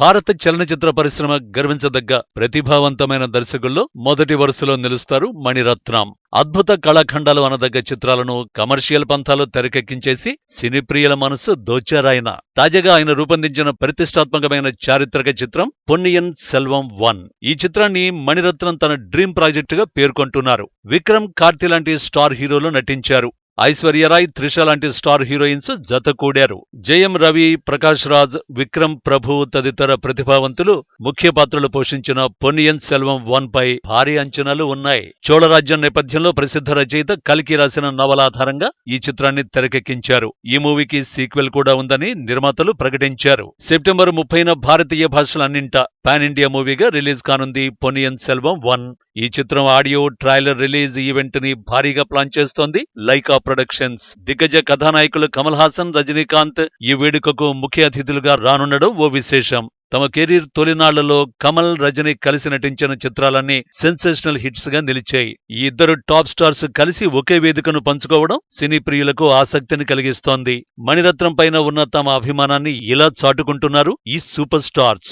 భారత చలనచిత్ర పరిశ్రమ గర్వించదగ్గ ప్రతిభావంతమైన దర్శకుల్లో మొదటి వరుసలో నిలుస్తారు మణిరత్నం. అద్భుత కళాఖండాలు అనదగ్గ చిత్రాలను కమర్షియల్ పంథాలో తెరకెక్కించేసి సినీ ప్రియుల మనసు దోచారాయన. తాజాగా ఆయన రూపొందించిన ప్రతిష్టాత్మకమైన చారిత్రక చిత్రం పొన్నియన్ సెల్వం వన్. ఈ చిత్రాన్ని మణిరత్నం తన డ్రీమ్ ప్రాజెక్టుగా పేర్కొంటున్నారు. విక్రమ్ కార్తీ లాంటి స్టార్ హీరోలు నటించారు. ఐశ్వర్యరాయ్ త్రిష లాంటి స్టార్ హీరోయిన్స్ జత కూడారు జయం రవి ప్రకాష్ రాజ్ విక్రమ్ ప్రభు తదితర ప్రతిభావంతులు ముఖ్య పాత్రలు పోషించిన పొన్నియన్ సెల్వం వన్ పై భారీ అంచనాలు ఉన్నాయి. చోళరాజ్యం నేపథ్యంలో ప్రసిద్ధ రచయిత కల్కి రాసిన నవల ఆధారంగా ఈ చిత్రాన్ని తెరకెక్కించారు. ఈ మూవీకి సీక్వెల్ కూడా ఉందని నిర్మాతలు ప్రకటించారు. సెప్టెంబర్ ముప్పైన భారతీయ భాషలన్నింట పాన్ ఇండియా మూవీగా రిలీజ్ కానుంది పొనియన్ సెల్వం వన్. ఈ చిత్రం ఆడియో ట్రైలర్ రిలీజ్ ఈవెంట్ని భారీగా ప్లాన్ చేస్తోంది లైకా ప్రొడక్షన్స్. దిగ్గజ కథానాయకులు కమల్ హాసన్ రజనీకాంత్ ఈ వేడుకకు ముఖ్య అతిథులుగా రానుండడం ఓ విశేషం. తమ కెరీర్ తొలినాళ్ళలో కమల్ రజనీ కలిసి నటించిన చిత్రాలన్నీ సెన్సేషనల్ హిట్స్గా నిలిచాయి. ఈ ఇద్దరు టాప్ స్టార్స్ కలిసి ఒకే వేదికను పంచుకోవడం సినీ ప్రియులకు ఆసక్తిని కలిగిస్తోంది. మణిరత్నం పైన ఉన్న తమ అభిమానాన్ని ఇలా చాటుకుంటున్నారు ఈ సూపర్ స్టార్స్.